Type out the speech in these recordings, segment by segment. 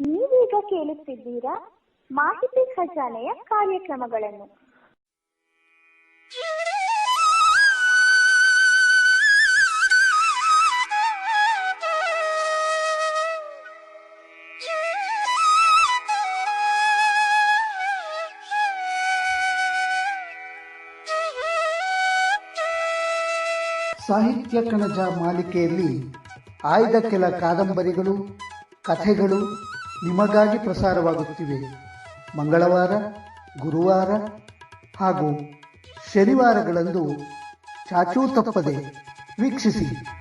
ನೀವೀಗ ಕೇಳುತ್ತಿದ್ದೀರಾ ಮಾಹಿತಿ ಖಜಾನೆಯ ಕಾರ್ಯಕ್ರಮಗಳನ್ನು. ಸಾಹಿತ್ಯ ಕಣಜ ಮಾಲಿಕೆಯಲ್ಲಿ ಆಯ್ದ ಕೆಲ ಕಾದಂಬರಿಗಳು ಕಥೆಗಳು ನಿಮಗಾಗಿ ಪ್ರಸಾರವಾಗುತ್ತಿವೆ. ಮಂಗಳವಾರ ಗುರುವಾರ ಹಾಗೂ ಶನಿವಾರಗಳಂದು ಚಾಚೂ ತಪ್ಪದೆ ವೀಕ್ಷಿಸಿ.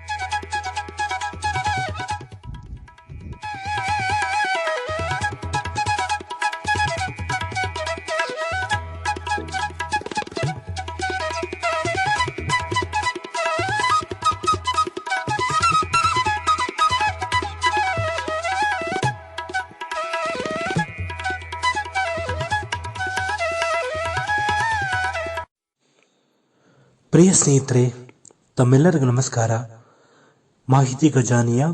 ಪ್ರಿಯ ಸ್ನೇಹಿತರೆ, ತಮ್ಮೆಲ್ಲರಿಗೂ ನಮಸ್ಕಾರ. ಮಾಹಿತಿ ಖಜಾನೆಯ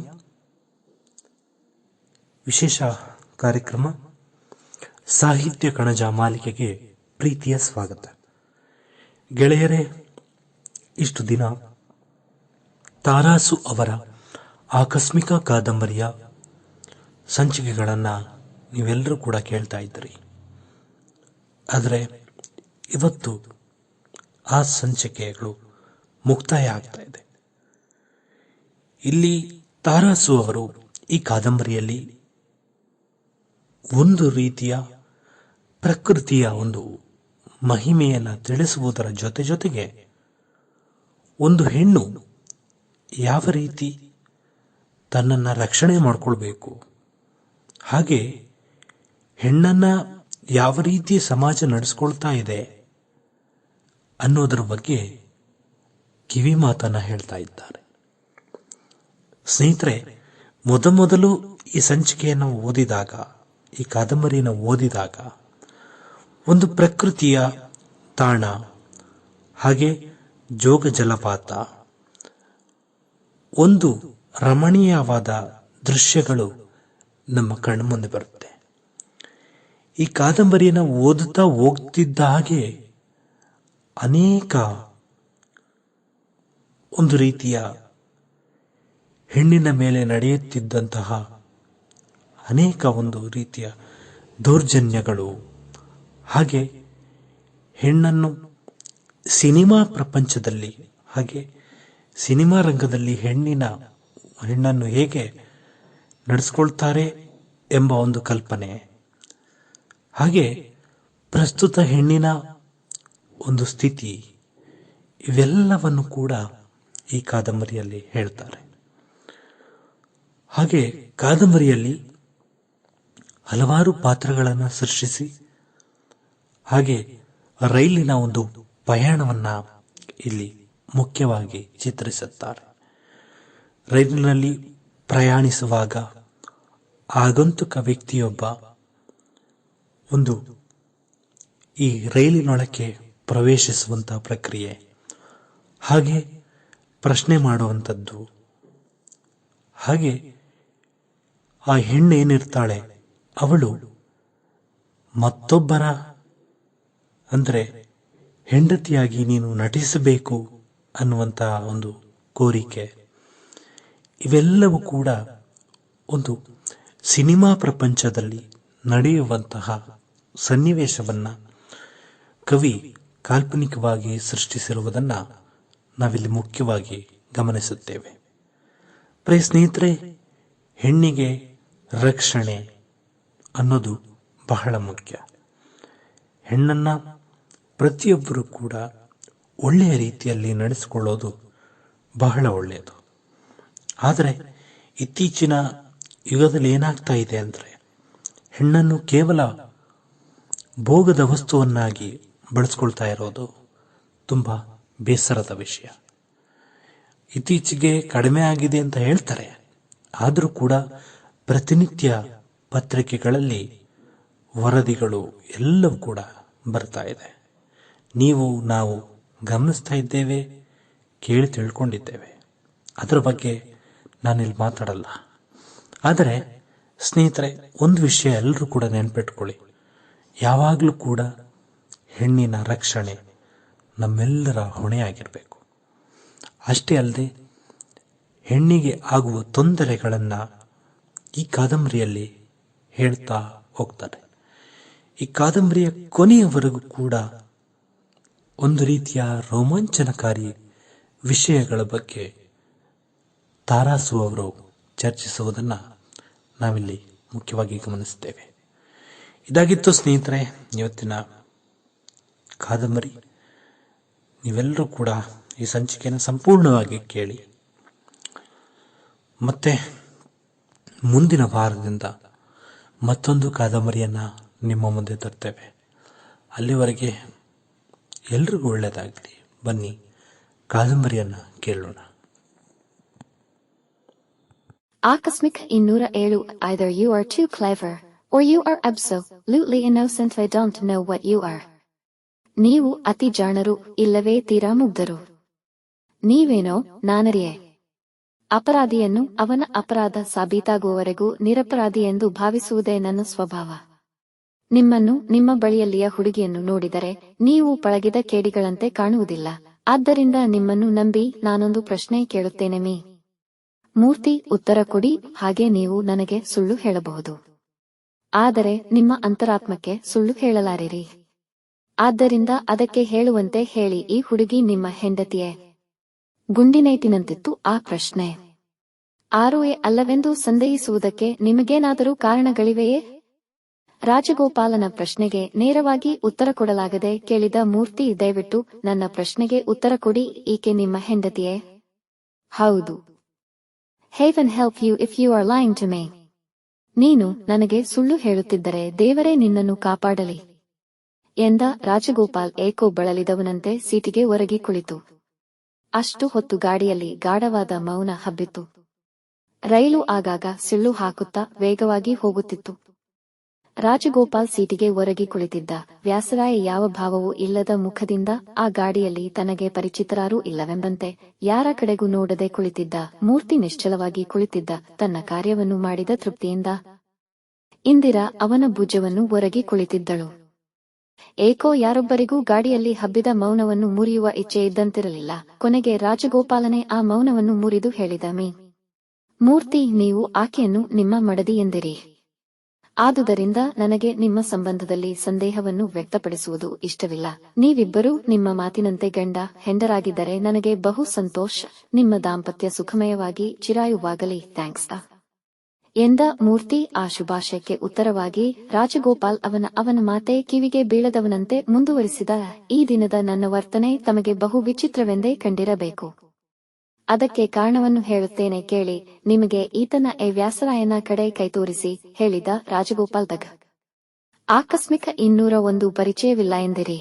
ವಿಶೇಷ ಕಾರ್ಯಕ್ರಮ, ಸಾಹಿತ್ಯ ಕಣಜ ಮಾಲಿಕೆಗೆ ಪ್ರೀತಿಯ ಸ್ವಾಗತ. ಗೆಳೆಯರೇ, ಇಷ್ಟು ದಿನ ತಾರಾಸು ಅವರ ಆಕಸ್ಮಿಕ ಕಾದಂಬರಿಯ ಸಂಚಿಕೆಗಳನ್ನು ನೀವೆಲ್ಲರೂ ಕೂಡ ಕೇಳ್ತಾ ಇದ್ದೀರಿ. ಆದರೆ, ಇವತ್ತು ಆ ಸಂಚಿಕೆಗಳು ಮುಕ್ತಾಯ ಆಗ್ತಾ ಇದೆ. ಇಲ್ಲಿ ತಾರಾಸು ಅವರು ಈ ಕಾದಂಬರಿಯಲ್ಲಿ ಒಂದು ರೀತಿಯ ಪ್ರಕೃತಿಯ ಒಂದು ಮಹಿಮೆಯನ್ನು ತಿಳಿಸುವುದರ ಜೊತೆ ಜೊತೆಗೆ ಒಂದು ಹೆಣ್ಣು ಯಾವ ರೀತಿ ತನ್ನನ್ನು ರಕ್ಷಣೆ ಮಾಡಿಕೊಳ್ಬೇಕು, ಹಾಗೆ ಹೆಣ್ಣನ್ನು ಯಾವ ರೀತಿ ಸಮಾಜ ನಡೆಸ್ಕೊಳ್ತಾ ಇದೆ ಅನ್ನೋದರ ಬಗ್ಗೆ ಕಿವಿ ಮಾತನ್ನು ಹೇಳ್ತಾ ಇದ್ದಾರೆ. ಸ್ನೇಹಿತರೆ ಮೊದಮೊದಲು ಈ ಸಂಚಿಕೆಯನ್ನು ಓದಿದಾಗ, ಈ ಕಾದಂಬರಿಯನ್ನು ಓದಿದಾಗ ಒಂದು ಪ್ರಕೃತಿಯ ತಾಣ, ಹಾಗೆ ಜೋಗ ಜಲಪಾತ, ಒಂದು ರಮಣೀಯವಾದ ದೃಶ್ಯಗಳು ನಮ್ಮ ಕಣ್ಣು ಮುಂದೆ ಬರುತ್ತೆ. ಈ ಕಾದಂಬರಿಯನ್ನು ಓದುತ್ತಾ ಹೋಗ್ತಿದ್ದ ಹಾಗೆ ಅನೇಕ ಒಂದು ರೀತಿಯ ಹೆಣ್ಣಿನ ಮೇಲೆ ನಡೆಯುತ್ತಿದ್ದಂತಹ ಅನೇಕ ಒಂದು ರೀತಿಯ ದೌರ್ಜನ್ಯಗಳು. ಹಾಗೆ ಹೆಣ್ಣನ್ನು ಸಿನಿಮಾ ಪ್ರಪಂಚದಲ್ಲಿ, ಹಾಗೆ ಸಿನಿಮಾ ರಂಗದಲ್ಲಿ ಹೆಣ್ಣಿನ, ಹೆಣ್ಣನ್ನು ಹೇಗೆ ನಡೆಸ್ಕೊಳ್ತಾರೆ ಎಂಬ ಒಂದು ಕಲ್ಪನೆ. ಹಾಗೆ ಪ್ರಸ್ತುತ ಹೆಣ್ಣಿನ ಒಂದು ಸ್ಥಿತಿ ಇವೆಲ್ಲವನ್ನು ಕೂಡ ಈ ಕಾದಂಬರಿಯಲ್ಲಿ ಹೇಳ್ತಾರೆ. ಹಾಗೆ ಕಾದಂಬರಿಯಲ್ಲಿ ಹಲವಾರು ಪಾತ್ರಗಳನ್ನು ಸೃಷ್ಟಿಸಿ, ಹಾಗೆ ರೈಲಿನ ಒಂದು ಪಯಣವನ್ನ ಇಲ್ಲಿ ಮುಖ್ಯವಾಗಿ ಚಿತ್ರಿಸುತ್ತಾರೆ. ರೈಲಿನಲ್ಲಿ ಪ್ರಯಾಣಿಸುವಾಗ ಆಗಂತುಕ ವ್ಯಕ್ತಿಯೊಬ್ಬ ಒಂದು ಈ ರೈಲಿನೊಳಕ್ಕೆ ಪ್ರವೇಶಿಸುವಂತಹ ಪ್ರಕ್ರಿಯೆ. ಹಾಗೆ ಪ್ರಶ್ನೆ ಮಾಡುವಂಥದ್ದು. ಹಾಗೆ ಆ ಹೆಣ್ಣೇನಿರ್ತಾಳೆ ಅವಳು ಮತ್ತೊಬ್ಬರ, ಅಂದರೆ ಹೆಂಡತಿಯಾಗಿ ನೀನು ನಟಿಸಬೇಕು ಅನ್ನುವಂತಹ ಒಂದು ಕೋರಿಕೆ. ಇವೆಲ್ಲವೂ ಕೂಡ ಒಂದು ಸಿನಿಮಾ ಪ್ರಪಂಚದಲ್ಲಿ ನಡೆಯುವಂತಹ ಸನ್ನಿವೇಶವನ್ನು ಕವಿ ಕಾಲ್ಪನಿಕವಾಗಿ ಸೃಷ್ಟಿಸಿರುವುದನ್ನು ನಾವಿಲ್ಲಿ ಮುಖ್ಯವಾಗಿ ಗಮನಿಸುತ್ತೇವೆ. ಪ್ರಿಯ ಸ್ನೇಹಿತರೆ, ಹೆಣ್ಣಿಗೆ ರಕ್ಷಣೆ ಅನ್ನೋದು ಬಹಳ ಮುಖ್ಯ. ಹೆಣ್ಣನ್ನು ಪ್ರತಿಯೊಬ್ಬರು ಕೂಡ ಒಳ್ಳೆಯ ರೀತಿಯಲ್ಲಿ ನಡೆಸಿಕೊಳ್ಳೋದು ಬಹಳ ಒಳ್ಳೆಯದು. ಆದರೆ ಇತ್ತೀಚಿನ ಯುಗದಲ್ಲಿ ಏನಾಗ್ತಾ ಇದೆ ಅಂದರೆ ಹೆಣ್ಣನ್ನು ಕೇವಲ ಭೋಗದ ವಸ್ತುವನ್ನಾಗಿ ಬಳಸ್ಕೊಳ್ತಾ ಇರೋದು ತುಂಬ ಬೇಸರದ ವಿಷಯ. ಇತ್ತೀಚೆಗೆ ಕಡಿಮೆ ಆಗಿದೆ ಅಂತ ಹೇಳ್ತಾರೆ. ಆದರೂ ಕೂಡ ಪ್ರತಿನಿತ್ಯ ಪತ್ರಿಕೆಗಳಲ್ಲಿ ವರದಿಗಳು ಎಲ್ಲವೂ ಕೂಡ ಬರ್ತಾ ಇದೆ. ನೀವು, ನಾವು ಗಮನಿಸ್ತಾ ಇದ್ದೇವೆ, ಕೇಳಿ ತಿಳ್ಕೊಂಡಿದ್ದೇವೆ. ಅದರ ಬಗ್ಗೆ ನಾನಿಲ್ಲಿ ಮಾತಾಡಲ್ಲ. ಆದರೆ ಸ್ನೇಹಿತರೆ, ಒಂದು ವಿಷಯ ಎಲ್ಲರೂ ಕೂಡ ನೆನ್ಪಿಟ್ಕೊಳ್ಳಿ. ಯಾವಾಗಲೂ ಕೂಡ ಹೆಣ್ಣಿನ ರಕ್ಷಣೆ ನಮ್ಮೆಲ್ಲರ ಹೊಣೆಯಾಗಿರಬೇಕು. ಅಷ್ಟೇ ಅಲ್ಲದೆ ಹೆಣ್ಣಿಗೆ ಆಗುವ ತೊಂದರೆಗಳನ್ನು ಈ ಕಾದಂಬರಿಯಲ್ಲಿ ಹೇಳ್ತಾ ಹೋಗ್ತಾರೆ. ಈ ಕಾದಂಬರಿಯ ಕೊನೆಯವರೆಗೂ ಕೂಡ ಒಂದು ರೀತಿಯ ರೋಮಾಂಚನಕಾರಿ ವಿಷಯಗಳ ಬಗ್ಗೆ ತಾರಾಸು ಅವರು ಚರ್ಚಿಸುವುದನ್ನು ನಾವಿಲ್ಲಿ ಮುಖ್ಯವಾಗಿ ಗಮನಿಸ್ತೇವೆ ಇದಾಗಿತ್ತು ಸ್ನೇಹಿತರೆ, ಇವತ್ತಿನ ಕಾದಂಬರಿ. ನೀವೆಲ್ಲರೂ ಕೂಡ ಈ ಸಂಚಿಕೆಯನ್ನು ಸಂಪೂರ್ಣವಾಗಿ ಕೇಳಿ. ಮತ್ತೆ ಮುಂದಿನ ವಾರದಿಂದ ಮತ್ತೊಂದು ಕಾದಂಬರಿಯನ್ನು ನಿಮ್ಮ ಮುಂದೆ ತರ್ತೇವೆ. ಅಲ್ಲಿವರೆಗೆ ಎಲ್ರಿಗೂ ಒಳ್ಳೆಯದಾಗಲಿ. ಬನ್ನಿ, ಕಾದಂಬರಿಯನ್ನು ಕೇಳೋಣ. ಆಕಸ್ಮಿಕ್ ಇನ್ನೂರ ಏಳು, either you are too are or you are absolutely innocent, I don't know what you are. ನೀವು ಅತಿ ಜಾಣರು, ಇಲ್ಲವೇ ತೀರಾ ಮುಗ್ಧರು. ನೀವೇನೋ, ನಾನರಿಯೆ. ಅಪರಾಧಿಯನ್ನು ಅವನ ಅಪರಾಧ ಸಾಬೀತಾಗುವವರೆಗೂ ನಿರಪರಾಧಿ ಎಂದು ಭಾವಿಸುವುದೇ ನನ್ನ ಸ್ವಭಾವ. ನಿಮ್ಮನ್ನು ನಿಮ್ಮ ಬಳಿಯಲ್ಲಿಯ ಹುಡುಗಿಯನ್ನು ನೋಡಿದರೆ ನೀವು ಪಳಗಿದ ಕೇಡಿಗಳಂತೆ ಕಾಣುವುದಿಲ್ಲ. ಆದ್ದರಿಂದ ನಿಮ್ಮನ್ನು ನಂಬಿ ನಾನೊಂದು ಪ್ರಶ್ನೆ ಕೇಳುತ್ತೇನೆ ಮೀ. ಮೂರ್ತಿ, ಉತ್ತರ ಕೊಡಿ, ಹಾಗೆ ನೀವು ನನಗೆ ಸುಳ್ಳು ಹೇಳಬಹುದು. ಆದರೆ ನಿಮ್ಮ ಅಂತರಾತ್ಮಕ್ಕೆ ಸುಳ್ಳು ಹೇಳಲಾರಿರಿ. ಆದ್ದರಿಂದ ಅದಕ್ಕೆ ಹೇಳುವಂತೆ ಹೇಳಿ, ಈ ಹುಡುಗಿ ನಿಮ್ಮ ಹೆಂಡತಿಯೇ? ಗುಂಡಿನೈಟಿನಂತಿತ್ತು ಆ ಪ್ರಶ್ನೆ. ಆರುವೆ ಅಲ್ಲವೆಂದು ಸಂದೇಹಿಸುವುದಕ್ಕೆ ನಿಮಗೇನಾದರೂ ಕಾರಣಗಳಿವೆಯೇ? ರಾಜಗೋಪಾಲನ ಪ್ರಶ್ನೆಗೆ ನೇರವಾಗಿ ಉತ್ತರ ಕೊಡಲಾಗದೆ ಕೇಳಿದ ಮೂರ್ತಿ, ದಯವಿಟ್ಟು ನನ್ನ ಪ್ರಶ್ನೆಗೆ ಉತ್ತರ ಕೊಡಿ ಈಕೆ ನಿಮ್ಮ ಹೆಂಡತಿಯೇ? ಹೌದು. Heaven help you if you are lying to me ನೀನು ನನಗೆ ಸುಳ್ಳು ಹೇಳುತ್ತಿದ್ದರೆ ದೇವರೇ ನಿನ್ನನ್ನು ಕಾಪಾಡಲಿ. ಎಂದ ರಾಜಗೋಪಾಲ್ ಏಕೋ ಬಳಲಿದವನಂತೆ ಸೀಟಿಗೆ ಒರಗಿ ಕುಳಿತು. ಅಷ್ಟು ಹೊತ್ತು ಗಾಡಿಯಲ್ಲಿ ಗಾಢವಾದ ಮೌನ ಹಬ್ಬಿತ್ತು. ರೈಲು ಆಗಾಗ ಸಿಳ್ಳು ಹಾಕುತ್ತಾ ವೇಗವಾಗಿ ಹೋಗುತ್ತಿತ್ತು. ರಾಜಗೋಪಾಲ್ ಸೀಟಿಗೆ ಒರಗಿ ಕುಳಿತಿದ್ದ ವ್ಯಾಸರಾಯ ಯಾವ ಭಾವವೂ ಇಲ್ಲದ ಮುಖದಿಂದ ಆ ಗಾಡಿಯಲ್ಲಿ ತನಗೆ ಪರಿಚಿತರಾರೂ ಇಲ್ಲವೆಂಬಂತೆ ಯಾರ ಕಡೆಗೂ ನೋಡದೆ ಕುಳಿತಿದ್ದ ಮೂರ್ತಿ ನಿಶ್ಚಲವಾಗಿ ಕುಳಿತಿದ್ದ ತನ್ನ ಕಾರ್ಯವನ್ನು ಮಾಡಿದ ತೃಪ್ತಿಯಿಂದ ಇಂದಿರಾ ಅವನ ಭುಜವನ್ನು ಒರಗಿ ಕುಳಿತಿದ್ದಳು. ಏಕೋ ಯಾರೊಬ್ಬರಿಗೂ ಗಾಡಿಯಲ್ಲಿ ಹಬ್ಬಿದ ಮೌನವನ್ನು ಮುರಿಯುವ ಇಚ್ಛೆ ಇದ್ದಂತಿರಲಿಲ್ಲ. ಕೊನೆಗೆ ರಾಜಗೋಪಾಲನೆ ಆ ಮೌನವನ್ನು ಮುರಿದು ಹೇಳಿದ ಮೀ ಮೂರ್ತಿ, ನೀವು ಆಕೆಯನ್ನು ನಿಮ್ಮ ಮಡದಿ ಎಂದಿರಿ. ಆದುದರಿಂದ ನನಗೆ ನಿಮ್ಮ ಸಂಬಂಧದಲ್ಲಿ ಸಂದೇಹವನ್ನು ವ್ಯಕ್ತಪಡಿಸುವುದು ಇಷ್ಟವಿಲ್ಲ. ನೀವಿಬ್ಬರೂ ನಿಮ್ಮ ಮಾತಿನಂತೆ ಗಂಡ, ಹೆಂಡರಾಗಿದ್ದರೆ ನನಗೆ ಬಹು ಸಂತೋಷ. ನಿಮ್ಮ ದಾಂಪತ್ಯ ಸುಖಮಯವಾಗಿ ಚಿರಾಯುವಾಗಲಿ. ಥ್ಯಾಂಕ್ಸ್. ಎಂದ ಮೂರ್ತಿ ಆ ಶುಭಾಶಯಕ್ಕೆ ಉತ್ತರವಾಗಿ, ರಾಜಗೋಪಾಲ್ ಅವನ ಅವನ ಮಾತೆ ಕಿವಿಗೆ ಬೀಳದವನಂತೆ ಮುಂದುವರಿಸಿದ ಈ ದಿನದ ನನ್ನ ವರ್ತನೆ ತಮಗೆ ಬಹು ವಿಚಿತ್ರವೆಂದೇ ಕಂಡಿರಬೇಕು. ಅದಕ್ಕೆ ಕಾರಣವನ್ನು ಹೇಳುತ್ತೇನೆ ಕೇಳಿ, ನಿಮಗೆ ಈತನ ಎ ವ್ಯಾಸರಾಯನ ಕಡೆ ಕೈತೋರಿಸಿ ಹೇಳಿದ ರಾಜಗೋಪಾಲ್ ದಗ. ಆಕಸ್ಮಿಕ ಇನ್ನೂರ ಒಂದು ಪರಿಚಯವಿಲ್ಲ ಎಂದಿರಿ.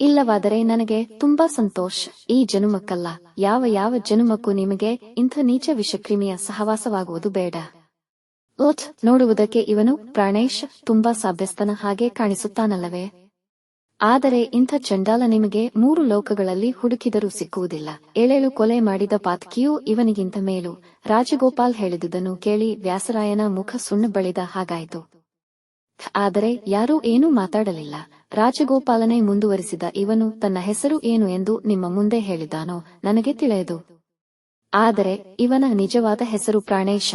ಇಲ್ಲವಾದರೆ ನನಗೆ ತುಂಬಾ ಸಂತೋಷ, ಈ ಜನುಮಕ್ಕಲ್ಲ, ಯಾವ ಯಾವ ಜನುಮಕ್ಕೂ ನಿಮಗೆ ಇಂಥ ನೀಚ ವಿಷಕ್ರಿಮಿಯ ಸಹವಾಸವಾಗುವುದು ಬೇಡ. ಓತ್ ನೋಡುವುದಕ್ಕೆ ಇವನು ಪ್ರಾಣೇಶ್ ತುಂಬಾ ಸಾಭ್ಯಸ್ತನ ಹಾಗೆ ಕಾಣಿಸುತ್ತಾನಲ್ಲವೇ? ಆದರೆ ಇಂಥ ಚಂಡಾಲ ನಿಮಗೆ ಮೂರು ಲೋಕಗಳಲ್ಲಿ ಹುಡುಕಿದರೂ ಸಿಕ್ಕುವುದಿಲ್ಲ. ಏಳೇಳು ಕೊಲೆ ಮಾಡಿದ ಪಾತಕಿಯೂ ಇವನಿಗಿಂತ ಮೇಲು. ರಾಜಗೋಪಾಲ್ ಹೇಳಿದುದನ್ನು ಕೇಳಿ ವ್ಯಾಸರಾಯನ ಮುಖ ಸುಣ್ಣ ಬಳಿದ ಹಾಗಾಯಿತು. ಆದರೆ ಯಾರೂ ಏನೂ ಮಾತಾಡಲಿಲ್ಲ. ರಾಜಗೋಪಾಲನೆ ಮುಂದುವರಿಸಿದ ಇವನು ತನ್ನ ಹೆಸರು ಏನು ಎಂದು ನಿಮ್ಮ ಮುಂದೆ ಹೇಳಿದ್ದಾನೋ ನನಗೆ ತಿಳಿಯದು. ಆದರೆ ಇವನ ನಿಜವಾದ ಹೆಸರು ಪ್ರಾಣೇಶ.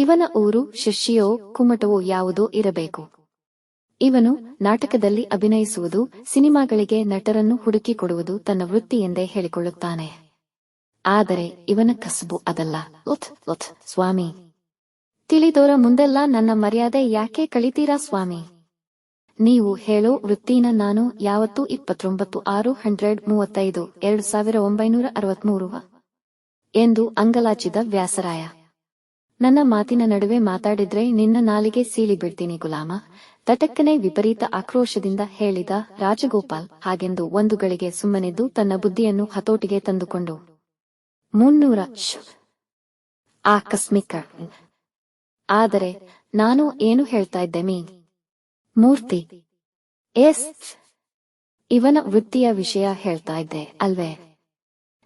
ಇವನ ಊರು, ಶಿಷ್ಯೋ, ಕುಮಟವೋ ಯಾವುದೋ ಇರಬೇಕು. ಇವನು ನಾಟಕದಲ್ಲಿ ಅಭಿನಯಿಸುವುದು, ಸಿನಿಮಾಗಳಿಗೆ ನಟರನ್ನು ಹುಡುಕಿಕೊಡುವುದು ತನ್ನ ವೃತ್ತಿ ಎಂದೇ ಹೇಳಿಕೊಳ್ಳುತ್ತಾನೆ. ಆದರೆ ಇವನ ಕಸಬು ಅದಲ್ಲ. ಲೊಥ್ ಲೊಥ್ ಸ್ವಾಮಿ. ತಿಳಿದೋರ ಮುಂದೆಲ್ಲ ನನ್ನ ಮರ್ಯಾದೆ ಯಾಕೆ ಕಳಿತೀರಾ, ಸ್ವಾಮಿ? ನೀವು ಹೇಳೋ ವೃತ್ತಿನ ನಾನು ಯಾವತ್ತು ಇಪ್ಪತ್ತೊಂಬತ್ತು ಆರು ಹಂಡ್ರೆಡ್ ಮೂವತ್ತೈದು, ಎರಡು ಸಾವಿರ ಒಂಬೈನೂರ ಅರವತ್ಮೂರು ಎಂದು ಅಂಗಲಾಚಿದ ವ್ಯಾಸರಾಯ. ನನ್ನ ಮಾತಿನ ನಡುವೆ ಮಾತಾಡಿದ್ರೆ ನಿನ್ನ ನಾಲಿಗೆ ಸೀಳಿ ಬಿಡ್ತೀನಿ ಗುಲಾಮ. ತಟಕ್ಕನೆ ವಿಪರೀತ ಆಕ್ರೋಶದಿಂದ ಹೇಳಿದ ರಾಜಗೋಪಾಲ್ ಹಾಗೆಂದು ಒಂದು ಗಳಿಗೆ ಸುಮ್ಮನಿದ್ದು ತನ್ನ ಬುದ್ಧಿಯನ್ನು ಹತೋಟಿಗೆ ತಂದುಕೊಂಡು. ಮುನ್ನೂರ ಆಕಸ್ಮಿಕ. ಆದರೆ ನಾನು ಏನು ಹೇಳ್ತಾ ಇದ್ದೆ ಮೀ ಮೂರ್ತಿ. ಎಸ್. ಇವನ ವೃತ್ತಿಯ ವಿಷಯ ಹೇಳ್ತಾ ಇದ್ದೆ, ಅಲ್ವೇ?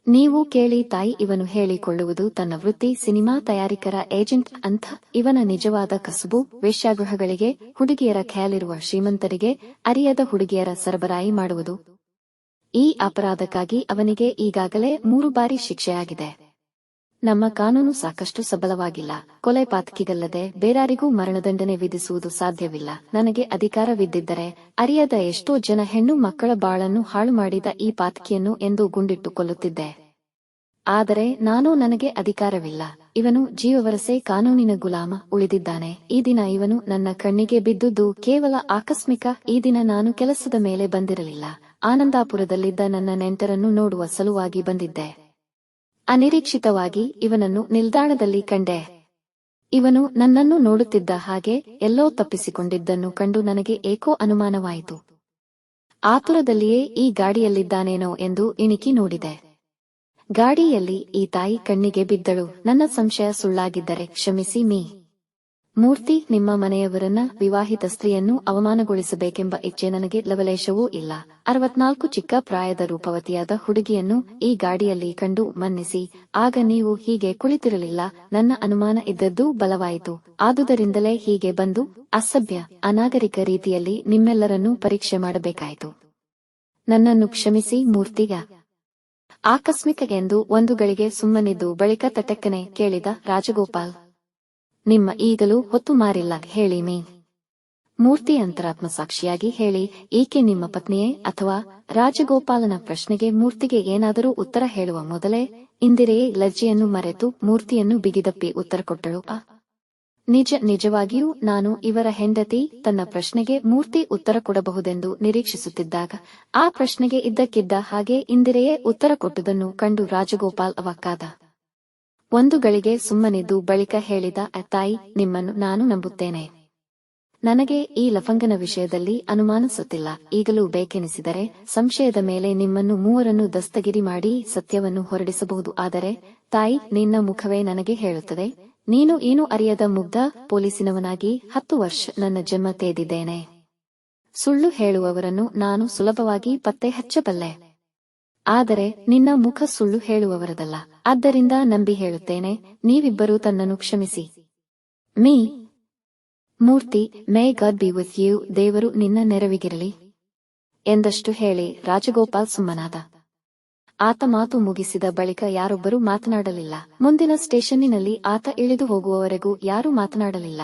ನೀವು ಕೇಳಿ ತಾಯಿ ಇವನು ಹೇಳಿಕೊಳ್ಳುವುದು ತನ್ನ ವೃತ್ತಿ ಸಿನಿಮಾ ತಯಾರಿಕರ ಏಜೆಂಟ್ ಅಂತ ಇವನ ನಿಜವಾದ ಕಸುಬು ವೇಶ್ಯಾಗೃಹಗಳಿಗೆ ಹುಡುಗಿಯರ ಖ್ಯಾಲಿರುವ ಶ್ರೀಮಂತರಿಗೆ ಅರಿಯದ ಹುಡುಗಿಯರ ಸರಬರಾಯಿ ಮಾಡುವುದು. ಈ ಅಪರಾಧಕ್ಕಾಗಿ ಅವನಿಗೆ ಈಗಾಗಲೇ ಮೂರು ಬಾರಿ ಶಿಕ್ಷೆಯಾಗಿದೆ. ನಮ್ಮ ಕಾನೂನು ಸಾಕಷ್ಟು ಸಬಲವಾಗಿಲ್ಲ. ಕೊಲೆ ಪಾತಕಿಗಲ್ಲದೆ ಬೇರಾರಿಗೂ ಮರಣದಂಡನೆ ವಿಧಿಸುವುದು ಸಾಧ್ಯವಿಲ್ಲ. ನನಗೆ ಅಧಿಕಾರವಿದ್ದಿದ್ದರೆ, ಅರಿಯದ ಎಷ್ಟೋ ಜನ ಹೆಣ್ಣು ಮಕ್ಕಳ ಬಾಳನ್ನು ಹಾಳು ಮಾಡಿದ ಈ ಪಾತಕಿಯನ್ನು ಎಂದು ಗುಂಡಿಟ್ಟು ಕೊಲ್ಲುತ್ತಿದ್ದೆ ಆದರೆ ನಾನು ನನಗೆ ಅಧಿಕಾರವಿಲ್ಲ. ಇವನು ಜೀವವರಸೆ ಕಾನೂನಿನ ಗುಲಾಮ ಉಳಿದಿದ್ದಾನೆ. ಈ ದಿನ ಇವನು ನನ್ನ ಕಣ್ಣಿಗೆ ಬಿದ್ದುದು ಕೇವಲ ಆಕಸ್ಮಿಕ. ಈ ದಿನ ನಾನು ಕೆಲಸದ ಮೇಲೆ ಬಂದಿರಲಿಲ್ಲ. ಆನಂದಾಪುರದಲ್ಲಿದ್ದ ನನ್ನ ನೆಂಟರನ್ನು ನೋಡುವ ಸಲುವಾಗಿ ಬಂದಿದ್ದೆ. ಅನಿರೀಕ್ಷಿತವಾಗಿ ಇವನನ್ನು ನಿಲ್ದಾಣದಲ್ಲಿ ಕಂಡೆ. ಇವನು ನನ್ನನ್ನು ನೋಡುತ್ತಿದ್ದ ಹಾಗೆ ಎಲ್ಲೋ ತಪ್ಪಿಸಿಕೊಂಡಿದ್ದನ್ನು ಕಂಡು ನನಗೆ ಏಕೋ ಅನುಮಾನವಾಯಿತು. ಆತುರದಲ್ಲಿಯೇ ಈ ಗಾಡಿಯಲ್ಲಿದ್ದಾನೇನೋ ಎಂದು ಇಣಿಕಿ ನೋಡಿದೆ. ಗಾಡಿಯಲ್ಲಿ ಈ ತಾಯಿ ಕಣ್ಣಿಗೆ ಬಿದ್ದಳು. ನನ್ನ ಸಂಶಯ ಸುಳ್ಳಾಗಿದ್ದರೆ ಕ್ಷಮಿಸಿ ಮೀ. ಮೂರ್ತಿ, ನಿಮ್ಮ ಮನೆಯವರನ್ನ ವಿವಾಹಿತ ಸ್ತ್ರೀಯನ್ನು ಅವಮಾನಗೊಳಿಸಬೇಕೆಂಬ ಇಚ್ಛೆ ನನಗೆ ಲವಲೇಶವೂ ಇಲ್ಲ. ಅರವತ್ನಾಲ್ಕು ಚಿಕ್ಕ ಪ್ರಾಯದ ರೂಪವತಿಯಾದ ಹುಡುಗಿಯನ್ನು ಈ ಗಾಡಿಯಲ್ಲಿ ಕಂಡು ಮನ್ನಿಸಿ, ಆಗ ನೀವು ಹೀಗೆ ಕುಳಿತಿರಲಿಲ್ಲ, ನನ್ನ ಅನುಮಾನ ಇದ್ದದ್ದು ಬಲವಾಯಿತು. ಆದುದರಿಂದಲೇ ಹೀಗೆ ಬಂದು ಅಸಭ್ಯ, ಅನಾಗರಿಕ ರೀತಿಯಲ್ಲಿ ನಿಮ್ಮೆಲ್ಲರನ್ನೂ ಪರೀಕ್ಷೆ ಮಾಡಬೇಕಾಯಿತು. ನನ್ನನ್ನು ಕ್ಷಮಿಸಿ ಮೂರ್ತಿಗ. ಆಕಸ್ಮಿಕ ಎಂದು ಒಂದು ಗಳಿಗೆ ಸುಮ್ಮನಿದ್ದು ಬಳಿಕ ತಟಕ್ಕನೆ ಕೇಳಿದ ರಾಜಗೋಪಾಲ್ ನಿಮ್ಮ ಈಗಲೂ ಹೊತ್ತು ಮಾರಿಲ್ಲ, ಹೇಳಿ ಮೇ. ಮೂರ್ತಿ ಅಂತರಾತ್ಮ ಸಾಕ್ಷಿಯಾಗಿ ಹೇಳಿ ಈಕೆ ನಿಮ್ಮ ಪತ್ನಿಯೇ ಅಥವಾ ರಾಜಗೋಪಾಲನ ಪ್ರಶ್ನೆಗೆ ಮೂರ್ತಿಗೆ ಏನಾದರೂ ಉತ್ತರ ಹೇಳುವ ಮೊದಲೇ ಇಂದಿರೆಯೇ ಲಜ್ಜೆಯನ್ನು ಮರೆತು ಮೂರ್ತಿಯನ್ನು ಬಿಗಿದಪ್ಪಿ ಉತ್ತರ ಕೊಟ್ಟಳು. ಆ ನಿಜ, ನಿಜವಾಗಿಯೂ ನಾನು ಇವರ ಹೆಂಡತಿ, ತನ್ನ ಪ್ರಶ್ನೆಗೆ ಮೂರ್ತಿ ಉತ್ತರ ಕೊಡಬಹುದೆಂದು ನಿರೀಕ್ಷಿಸುತ್ತಿದ್ದಾಗ, ಆ ಪ್ರಶ್ನೆಗೆ ಇದ್ದಕ್ಕಿದ್ದ ಹಾಗೆ ಇಂದಿರೆಯೇ ಉತ್ತರ ಕೊಟ್ಟುದನ್ನು ಕಂಡು ರಾಜಗೋಪಾಲ್ ಅವಕ್ಕಾದ ಒಂದು ಗಳಿಗೆ ಸುಮ್ಮನಿದ್ದು ಬಳಿಕ ಹೇಳಿದ ತಾಯಿ, ನಿಮ್ಮನ್ನು ನಾನು ನಂಬುತ್ತೇನೆ. ನನಗೆ ಈ ಲಫಂಗನ ವಿಷಯದಲ್ಲಿ ಅನುಮಾನಿಸುತ್ತಿಲ್ಲ. ಈಗಲೂ ಬೇಕೆನಿಸಿದರೆ ಸಂಶಯದ ಮೇಲೆ ನಿಮ್ಮನ್ನು ಮೂವರನ್ನು ದಸ್ತಗಿರಿ ಮಾಡಿ ಸತ್ಯವನ್ನು ಹೊರಡಿಸಬಹುದು. ಆದರೆ, ತಾಯಿ, ನಿನ್ನ ಮುಖವೇ ನನಗೆ ಹೇಳುತ್ತದೆ. ನೀನು ಏನು ಅರಿಯದ ಮುಗ್ಧ ಪೊಲೀಸಿನವನಾಗಿ ಹತ್ತು ವರ್ಷ ನನ್ನ ಜನ್ಮ ತೇದಿದ್ದೇನೆ ಸುಳ್ಳು ಹೇಳುವವರನ್ನು ನಾನು ಸುಲಭವಾಗಿ ಪತ್ತೆ ಹಚ್ಚಬಲ್ಲೆ. ಆದರೆ ನಿನ್ನ ಮುಖ ಸುಳ್ಳು ಹೇಳುವವರದಲ್ಲ. ಆದ್ದರಿಂದ ನಂಬಿ ಹೇಳುತ್ತೇನೆ, ನೀವಿಬ್ಬರೂ ತನ್ನನ್ನು ಕ್ಷಮಿಸಿ. Me. Murthy, may God be with you, ದೇವರು ನಿನ್ನ ನೆರವಿಗಿರಲಿ ಎಂದಷ್ಟು ಹೇಳಿ ರಾಜಗೋಪಾಲ್ ಸುಮ್ಮನಾದ. ಆತ ಮಾತು ಮುಗಿಸಿದ ಬಳಿಕ ಯಾರೊಬ್ಬರೂ ಮಾತನಾಡಲಿಲ್ಲ. ಮುಂದಿನ ಸ್ಟೇಷನ್ನಿನಲ್ಲಿ ಆತ ಇಳಿದು ಹೋಗುವವರೆಗೂ ಯಾರೂ ಮಾತನಾಡಲಿಲ್ಲ.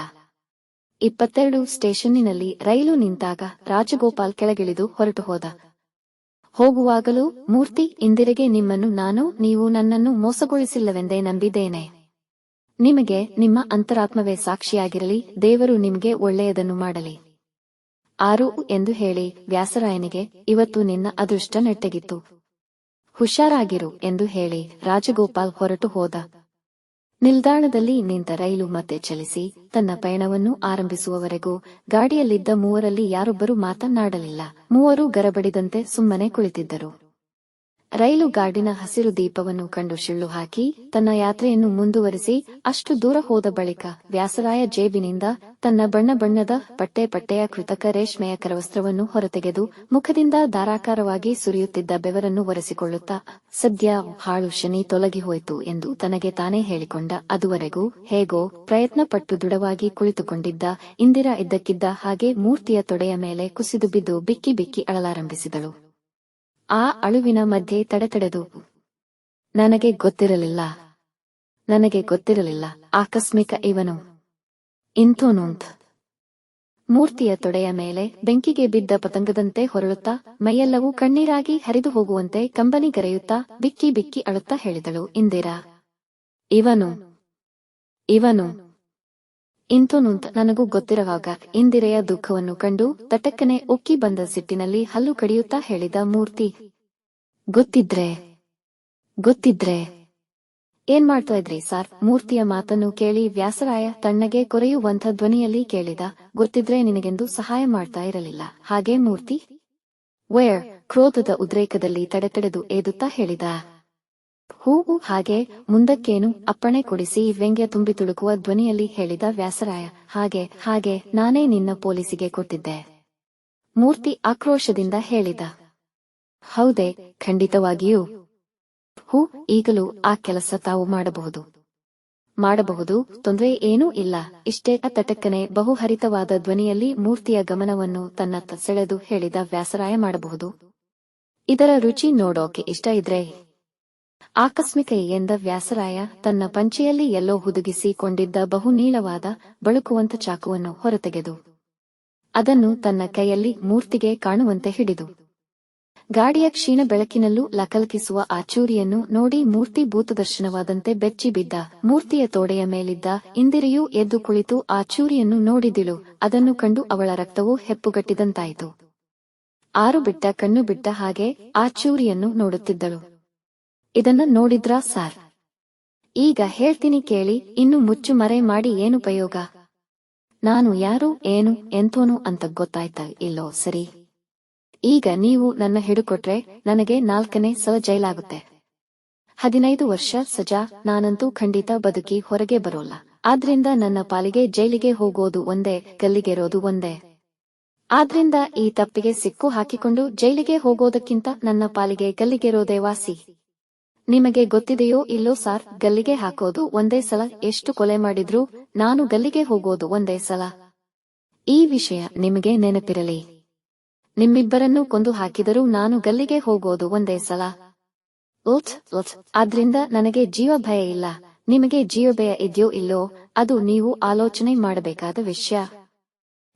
ಇಪ್ಪತ್ತೆರಡು ಸ್ಟೇಷನ್ನಿನಲ್ಲಿ ರೈಲು ನಿಂತಾಗ ರಾಜಗೋಪಾಲ್ ಕೆಳಗಿಳಿದು ಹೊರಟು ಹೋದ. ಹೋಗುವಾಗಲೂ, ಮೂರ್ತಿ, ಇಂದಿರೆಗೆ ನಿಮ್ಮನ್ನು ನಾನು, ನೀವು ನನ್ನನ್ನು ಮೋಸಗೊಳಿಸಿಲ್ಲವೆಂದೇ ನಂಬಿದ್ದೇನೆ. ನಿಮಗೆ ನಿಮ್ಮ ಅಂತರಾತ್ಮವೇ ಸಾಕ್ಷಿಯಾಗಿರಲಿ, ದೇವರು ನಿಮಗೆ ಒಳ್ಳೆಯದನ್ನು ಮಾಡಲಿ. ಆರು ಎಂದು ಹೇಳಿ ವ್ಯಾಸರಾಯನಿಗೆ, ಇವತ್ತು ನಿನ್ನ ಅದೃಷ್ಟ ನೆಟ್ಟಗಿತ್ತು. ಹುಷಾರಾಗಿರು ಎಂದು ಹೇಳಿ ರಾಜಗೋಪಾಲ್ ಹೊರಟು ಹೋದ. ನಿಲ್ದಾಣದಲ್ಲಿ ನಿಂತ ರೈಲು ಮತ್ತೆ ಚಲಿಸಿ ತನ್ನ ಪಯಣವನ್ನು ಆರಂಭಿಸುವವರೆಗೂ ಗಾಡಿಯಲ್ಲಿದ್ದ ಮೂವರಲ್ಲಿ ಯಾರೊಬ್ಬರೂ ಮಾತನಾಡಲಿಲ್ಲ ಮೂವರು ಗರಬಡಿದಂತೆ ಸುಮ್ಮನೆ ಕುಳಿತಿದ್ದರು. ರೈಲು ಗಾಡಿನ ಹಸಿರು ದೀಪವನ್ನು ಕಂಡು ಶಿಳ್ಳು ಹಾಕಿ ತನ್ನ ಯಾತ್ರೆಯನ್ನು ಮುಂದುವರಿಸಿ ಅಷ್ಟು ದೂರ ಹೋದ ಬಳಿಕ ವ್ಯಾಸರಾಯ ಜೇಬಿನಿಂದ ತನ್ನ ಬಣ್ಣ ಬಣ್ಣದ ಪಟ್ಟೆ ಪಟ್ಟೆಯ ಕೃತಕ ರೇಷ್ಮೆಯ ಕರವಸ್ತ್ರವನ್ನು ಹೊರತೆಗೆದು ಮುಖದಿಂದ ಧಾರಾಕಾರವಾಗಿ ಸುರಿಯುತ್ತಿದ್ದ ಬೆವರನ್ನು ಒರೆಸಿಕೊಳ್ಳುತ್ತಾ, ಸದ್ಯ ಹಾಳು ಶನಿ ತೊಲಗಿ ಹೋಯಿತು ಎಂದು ತನಗೆ ತಾನೇ ಹೇಳಿಕೊಂಡ. ಅದುವರೆಗೂ ಹೇಗೋ ಪ್ರಯತ್ನ ಪಟ್ಟು ದೃಢವಾಗಿ ಕುಳಿತುಕೊಂಡಿದ್ದ ಇಂದಿರಾ ಇದ್ದಕ್ಕಿದ್ದ ಹಾಗೆ ಮೂರ್ತಿಯ ತೊಡೆಯ ಮೇಲೆ ಕುಸಿದು ಬಿದ್ದು ಬಿಕ್ಕಿ ಬಿಕ್ಕಿ ಅಳಲಾರಂಭಿಸಿದಳು. ಆ ಅಳುವಿನ ಮಧ್ಯೆ ತಡೆತಡೆದು. ನನಗೆ ಗೊತ್ತಿರಲಿಲ್ಲ. ನನಗೆ ಗೊತ್ತಿರಲಿಲ್ಲ. ಆಕಸ್ಮಿಕ ಇವನು. ಇಂಥೋನೂಂತ್ ಮೂರ್ತಿಯ ತೊಡೆಯ ಮೇಲೆ ಬೆಂಕಿಗೆ ಬಿದ್ದ ಪತಂಗದಂತೆ ಹೊರಳುತ್ತಾ, ಮೈಯೆಲ್ಲವೂ ಕಣ್ಣೀರಾಗಿ ಹರಿದು ಹೋಗುವಂತೆ ಕಂಬನಿಗರೆಯುತ್ತಾ ಬಿಕ್ಕಿ ಬಿಕ್ಕಿ ಅಳುತ್ತಾ ಹೇಳಿದಳು, ಇಂದಿರಾ. ಇವನು. ಇವನು. ಇಂಥೋನುಂತ ನನಗೂ ಗೊತ್ತಿರವಾಗ ಇಂದಿರೆಯ ದುಃಖವನ್ನು ಕಂಡು ತಟಕ್ಕನೆ ಉಕ್ಕಿ ಬಂದ ಸಿಟ್ಟಿನಲ್ಲಿ ಹಲ್ಲು ಕಡಿಯುತ್ತಾ ಹೇಳಿದ ಮೂರ್ತಿ, ಗೊತ್ತಿದ್ರೆ ಗೊತ್ತಿದ್ರೆ, ಏನ್ ಮಾಡ್ತಾ ಇದ್ರಿ ಸಾರ್? ಮೂರ್ತಿಯ ಮಾತನ್ನು ಕೇಳಿ ವ್ಯಾಸರಾಯ ತಣ್ಣಗೆ ಕೊರೆಯುವಂಥ ಧ್ವನಿಯಲ್ಲಿ ಕೇಳಿದ, ಗೊತ್ತಿದ್ರೆ ನಿನಗೆಂದು ಸಹಾಯ ಮಾಡ್ತಾ ಇರಲಿಲ್ಲ. ಹಾಗೆ ಮೂರ್ತಿ ವೇರ್ ಕ್ರೋಧದ ಉದ್ರೇಕದಲ್ಲಿ ತಡೆತಡೆದು ಏದುತ್ತಾ ಹೇಳಿದ ಹೂವು ಹಾಗೆ ಮುಂದಕ್ಕೇನು ಅಪ್ಪಣೆ ಕೊಡಿಸಿ ವ್ಯಂಗ್ಯ ತುಂಬಿ ತುಳುಕುವ ಧ್ವನಿಯಲ್ಲಿ ಹೇಳಿದ ವ್ಯಾಸರಾಯ, ಹಾಗೆ ಹಾಗೆ ನಾನೇ ನಿನ್ನ ಪೊಲೀಸಿಗೆ ಕೊಟ್ಟಿದ್ದೆ. ಮೂರ್ತಿ ಆಕ್ರೋಶದಿಂದ ಹೇಳಿದ. ಹೌದೇ, ಖಂಡಿತವಾಗಿಯೂ. ಹೂ, ಈಗಲೂ ಆ ಕೆಲಸ ತಾವು ಮಾಡಬಹುದು. ಮಾಡಬಹುದು, ತೊಂದರೆ ಏನೂ ಇಲ್ಲ. ಇಷ್ಟೇ ತಟಕ್ಕನೆ ಬಹುಹರಿತವಾದ ಧ್ವನಿಯಲ್ಲಿ ಮೂರ್ತಿಯ ಗಮನವನ್ನು ತನ್ನ ಸೆಳೆದು ಹೇಳಿದ ವ್ಯಾಸರಾಯ ಮಾಡಬಹುದು. ಇದರ ರುಚಿ ನೋಡೋಕೆ ಇಷ್ಟ ಇದ್ರೆ ಆಕಸ್ಮಿಕ ಎಂದ ವ್ಯಾಸರಾಯ ತನ್ನ ಪಂಚೆಯಲ್ಲಿ ಎಲ್ಲೋ ಹುದುಗಿಸಿಕೊಂಡಿದ್ದ ಬಹು ನೀಳವಾದ ಬಳುಕುವಂತ ಚಾಕುವನ್ನು ಹೊರತೆಗೆದು, ಅದನ್ನು ತನ್ನ ಕೈಯಲ್ಲಿ ಮೂರ್ತಿಗೆ ಕಾಣುವಂತೆ ಹಿಡಿದು, ಗಾಡಿಯ ಕ್ಷೀಣ ಬೆಳಕಿನಲ್ಲೂ ಲಕಲಕಿಸುವ ಆಚೂರಿಯನ್ನು ನೋಡಿ ಮೂರ್ತಿ ಭೂತದರ್ಶನವಾದಂತೆ ಬೆಚ್ಚಿ ಬಿದ್ದ, ಮೂರ್ತಿಯ ತೋಡೆಯ ಮೇಲಿದ್ದ ಇಂದಿರೆಯೂ ಎದ್ದು ಕುಳಿತು ಆಚೂರಿಯನ್ನು ಚೂರಿಯನ್ನು ನೋಡಿದಿಳು, ಅದನ್ನು ಕಂಡು ಅವಳ ರಕ್ತವು ಹೆಪ್ಪುಗಟ್ಟಿದಂತಾಯಿತು. ಆರು ಬಿಟ್ಟ ಕಣ್ಣು ಬಿಟ್ಟ ಹಾಗೆ ಆಚೂರಿಯನ್ನು ಚೂರಿಯನ್ನು ನೋಡುತ್ತಿದ್ದಳು. ಇದನ್ನ ನೋಡಿದ್ರಾ ಸಾರ್? ಈಗ ಹೇಳ್ತೀನಿ ಕೇಳಿ, ಇನ್ನು ಮುಚ್ಚು ಮರೆ ಮಾಡಿ ಏನು ಉಪಯೋಗ? ನಾನು ಯಾರು, ಏನು ಎಂತೋನು ಅಂತ ಗೊತ್ತಾಯ್ತಾ ಇಲ್ಲೋ ಸರಿ? ಈಗ ನೀವು ನನ್ನ ಹಿಡುಕೊಟ್ರೆ ನನಗೆ ನಾಲ್ಕನೇ ಸಲ ಜೈಲಾಗುತ್ತೆ. ಹದಿನೈದು ವರ್ಷ ಸಜಾ, ನಾನಂತೂ ಖಂಡಿತ ಬದುಕಿ ಹೊರಗೆ ಬರೋಲ್ಲ. ಆದ್ರಿಂದ ನನ್ನ ಪಾಲಿಗೆ ಜೈಲಿಗೆ ಹೋಗೋದು ಒಂದೇ ಗಲ್ಲಿಗೆರೋದು ಒಂದೇ. ಆದ್ರಿಂದ ಈ ತಪ್ಪಿಗೆ ಸಿಕ್ಕು ಹಾಕಿಕೊಂಡು ಜೈಲಿಗೆ ಹೋಗೋದಕ್ಕಿಂತ ನನ್ನ ಪಾಲಿಗೆ ಗಲ್ಲಿಗೆರೋದೇ ವಾಸಿ. ನಿಮಗೆ ಗೊತ್ತಿದೆಯೋ ಇಲ್ಲೋ ಸಾರ್, ಗಲ್ಲಿಗೆ ಹಾಕೋದು ಒಂದೇ ಸಲ ಎಷ್ಟು ಕೊಲೆ ಮಾಡಿದ್ರು ನಾನು ಗಲ್ಲಿಗೆ ಹೋಗೋದು ಒಂದೇ ಸಲ. ಈ ವಿಷಯ ನಿಮಗೆ ನೆನಪಿರಲಿ. ನಿಮ್ಮಿಬ್ಬರನ್ನು ಕೊಂದು ಹಾಕಿದರೂ ನಾನು ಗಲ್ಲಿಗೆ ಹೋಗೋದು ಒಂದೇ ಸಲ. ಓಟ್ ಓಟ್ ಆದ್ರಿಂದ ನನಗೆ ಜೀವ ಭಯ ಇಲ್ಲ. ನಿಮಗೆ ಜೀವ ಭಯ ಇದೆಯೋ ಇಲ್ಲೋ, ಅದು ನೀವು ಆಲೋಚನೆ ಮಾಡಬೇಕಾದ ವಿಷಯ.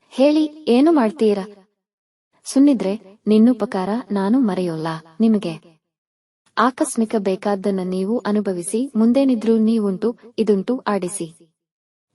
ಹೇಳಿ, ಏನು ಮಾಡ್ತೀರಾ? ಸುನ್ನಿದ್ರೆ ನಿನ್ನುಪಕಾರ ನಾನು ಮರೆಯೋಲ್ಲ ನಿಮಗೆ. ಆಕಸ್ಮಿಕ ಬೇಕಾದ್ದನ್ನ ನೀವು ಅನುಭವಿಸಿ ಮುಂದೇನಿದ್ರೂ ನೀವುಂಟು, ಇದುಂಟು ಆಡಿಸಿ.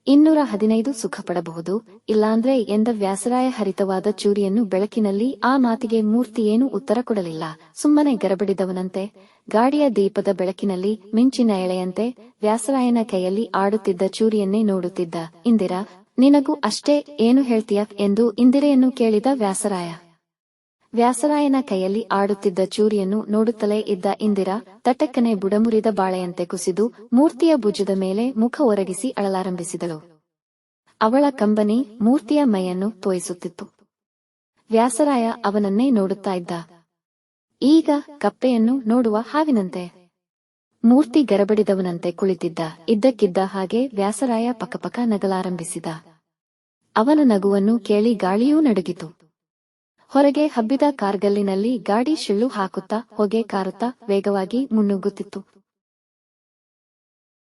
ಇನ್ನೂರ ಹದಿನೈದು ಸುಖ ಪಡಬಹುದು ಇಲ್ಲಾಂದ್ರೆ ಎಂದ ವ್ಯಾಸರಾಯ ಹರಿತವಾದ ಚೂರಿಯನ್ನು ಬೆಳಕಿನಲ್ಲಿ ಆ ಮಾತಿಗೆ ಮೂರ್ತಿ ಏನೂ ಉತ್ತರ ಕೊಡಲಿಲ್ಲ. ಸುಮ್ಮನೆ ಗರಬಡಿದವನಂತೆ. ಗಾಡಿಯ ದೀಪದ ಬೆಳಕಿನಲ್ಲಿ ಮಿಂಚಿನ ಎಳೆಯಂತೆ ವ್ಯಾಸರಾಯನ ಕೈಯಲ್ಲಿ ಆಡುತ್ತಿದ್ದ ಚೂರಿಯನ್ನೇ ನೋಡುತ್ತಿದ್ದ. ಇಂದಿರಾ, ನಿನಗೂ ಅಷ್ಟೇ ಏನು ಹೇಳ್ತೀಯ? ಎಂದು ಇಂದಿರೆಯನ್ನು ಕೇಳಿದ ವ್ಯಾಸರಾಯ. ವ್ಯಾಸರಾಯನ ಕೈಯಲ್ಲಿ ಆಡುತ್ತಿದ್ದ ಚೂರಿಯನ್ನು ನೋಡುತ್ತಲೇ ಇದ್ದ ಇಂದಿರಾ ತಟಕ್ಕನೆ ಬುಡಮುರಿದ ಬಾಳೆಯಂತೆ ಕುಸಿದು ಮೂರ್ತಿಯ ಭುಜದ ಮೇಲೆ ಮುಖ ಒರಗಿಸಿ ಅಳಲಾರಂಭಿಸಿದಳು. ಅವಳ ಕಂಬನಿ ಮೂರ್ತಿಯ ಮೈಯನ್ನು ತೋಯಿಸುತ್ತಿತ್ತು. ವ್ಯಾಸರಾಯ ಅವನನ್ನೇ ನೋಡುತ್ತಾ ಇದ್ದ. ಈಗ ಕಪ್ಪೆಯನ್ನು ನೋಡುವ ಹಾವಿನಂತೆ. ಮೂರ್ತಿ ಗರಬಡಿದವನಂತೆ ಕುಳಿತಿದ್ದ. ಇದ್ದಕ್ಕಿದ್ದ ಹಾಗೆ ವ್ಯಾಸರಾಯ ಪಕಪಕ ನಗಲಾರಂಭಿಸಿದ. ಅವನ ನಗುವನ್ನು ಕೇಳಿ ಗಾಳಿಯೂ ನಡುಗಿತು. ಹೊರಗೆ ಹಬ್ಬಿದ ಕಾರ್ಗಲ್ಲಿನಲ್ಲಿ ಗಾಡಿ ಶಿಳ್ಳು ಹಾಕುತ್ತಾ ಹೊಗೆ ಕಾರುತ್ತಾ ವೇಗವಾಗಿ ಮುನ್ನುಗ್ಗುತ್ತಿತ್ತು.